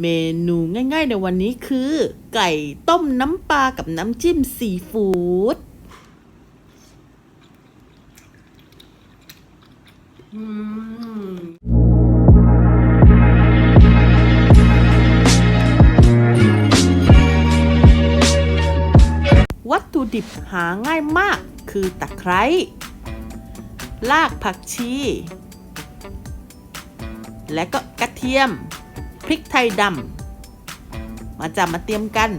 เมนูง่ายๆในวันนี้คือ ไก่ต้มน้ำปลากับน้ำจิ้มซีฟู้ดวัตถุดิบหาง่ายมากคือตะไคร้รากผักชี และก็กระเทียม พริกไทยดำมาจับมาเตรียมกัน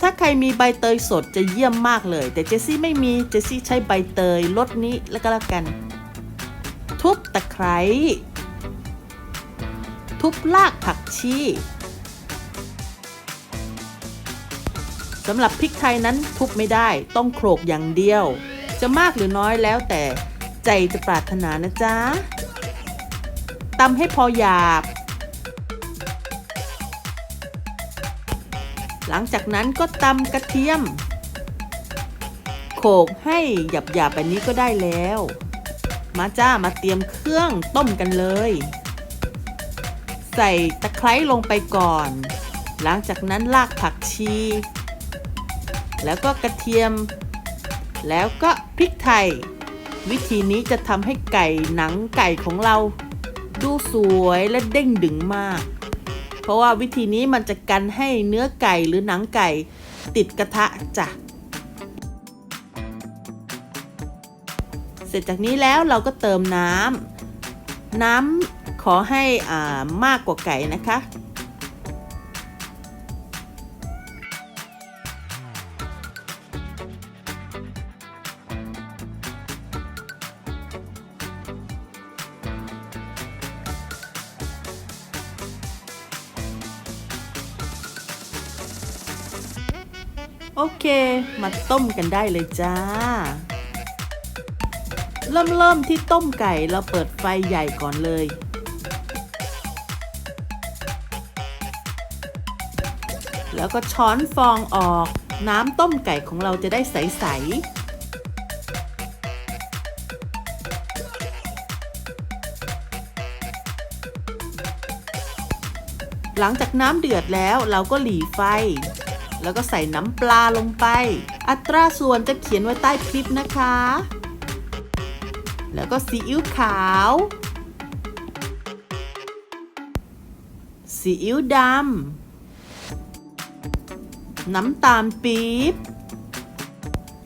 ถ้าใครมีใบเตยสดจะเยี่ยมมากเลย แต่เจสซี่ไม่มีเจสซี่ใช้ใบเตยรสนี้แล้วก็แล้วกัน ทุบตะไคร้ทุบรากผักชีสำหรับพริกไทยนั้นทุบไม่ได้ต้องโขลกอย่างเดียว จะมากหรือน้อยแล้วแต่ใจจะปรารถนานะจ๊ะตำให้พอหยาบ หลังจากนั้นก็ตำกระเทียม โขลกให้หยาบๆแบบนี้ก็ได้แล้ว มาจ้ามาเตรียมเครื่องต้มกันเลย ใส่ตะไคร้ลงไปก่อน หลังจากนั้นรากผักชี แล้วก็กระเทียม แล้วก็พริกไทย วิธีนี้จะทำให้ไก่หนังไก่ของเรา ดูสวยและเด้งดึงมาก เพราะว่าวิธีนี้มันจะกันให้เนื้อไก่หรือหนังไก่ติดกระทะจ้ะ เสร็จจากนี้แล้วเราก็เติมน้ำน้ำขอให้อ่ามากกว่าไก่นะคะ โอเค มาต้มกันได้เลยจ้า เริ่มเริ่มที่ต้มไก่เราเปิดไฟใหญ่ก่อนเลย แล้วก็ช้อนฟองออก น้ำต้มไก่ของเราจะได้ใส ๆหลังจากน้ำเดือดแล้วเราก็หลีไฟ แล้วก็ใส่น้ำปลาลงไป อัตราส่วนจะเขียนไว้ใต้คลิปนะคะ แล้วก็ซีอิ๊วขาวซีอิ๊วดำน้ำตาลปี๊บ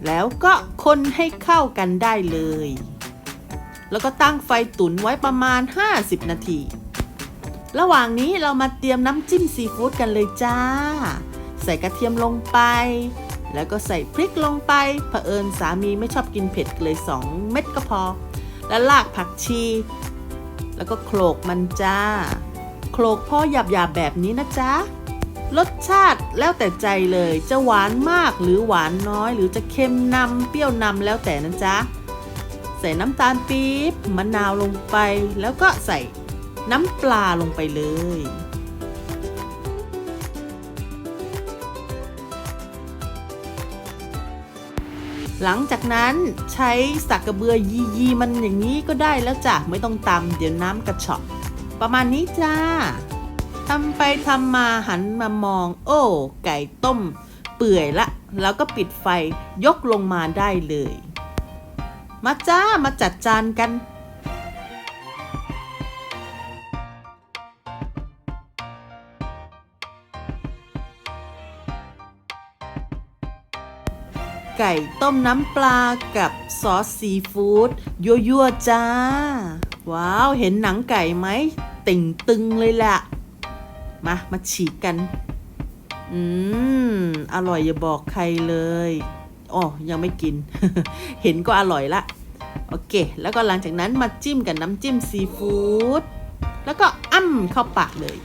แล้วก็คนให้เข้ากันได้เลย แล้วก็ตั้งไฟตุ๋นไว้ประมาณ 50 นาที ระหว่างนี้เรามาเตรียมน้ำจิ้มซีฟู้ดกันเลยจ้า ใส่กระเทียมลงไป แล้วก็ใส่พริกลงไปเผอิญสามีไม่ชอบกินเผ็ดเลย 2 เม็ดก็พอ แล้วลากผักชี แล้วก็โขลกมันจ้า โขลกพ่อหยาบๆแบบนี้นะจ๊ะรสชาติแล้วแต่ใจเลยจะหวานมากหรือหวานน้อย หรือจะเค็มนำเปรี้ยวนำแล้วแต่นะจ๊ะ ใส่น้ำตาลปี๊บมะนาวลงไป แล้วก็ใส่น้ำปลาลงไปเลย หลังจากนั้นใช้สักกระเบือยียีมันอย่างนี้ก็ได้แล้วจ้ะไม่ต้องตำเดี๋ยวน้ำกระชอกประมาณนี้จ้าทำไปทำมาหันมามอง โอ้ ไก่ต้ม เปื่อยละ แล้วก็ปิดไฟยกลงมาได้เลย มาจ้ามาจัดจานกัน ไก่ต้มน้ำปลากับซอสซีฟู้ดยั่วๆจ้า ว้าว เห็นหนังไก่ไหมติ่งตึงเลยแหละมา มาฉีกกัน อืม อร่อยอย่าบอกใครเลยอ๋อยังไม่กิน เห็นก็อร่อยละ โอเค แล้วก็หลังจากนั้นมาจิ้มกับน้ำจิ้มซีฟู้ด แล้วก็อ้ำเข้าปากเลย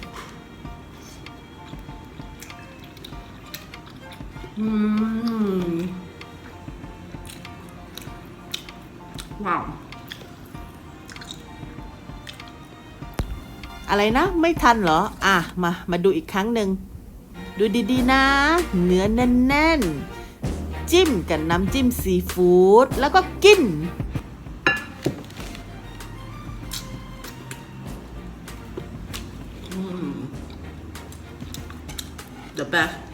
อืม ว้าวอะไรนะ ไม่ทันเหรอ อะ มา มาดูอีกครั้งหนึ่ง ดูดีๆนะ เนื้อแน่นๆ จิ้มกับน้ำจิ้มซีฟู้ดแล้วก็กินอืม the best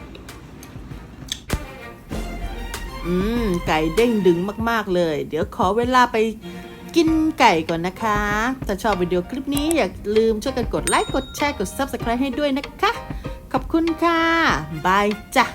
อืม ไก่เด้งดึงมาก ๆ เลย เดี๋ยวขอเวลาไปกินไก่ก่อนนะคะ ถ้าชอบวิดีโอคลิปนี้อย่าลืมช่วยกันกดไลค์ กดแชร์ กด Subscribe ให้ด้วยนะคะ ขอบคุณค่ะ บายจ้ะ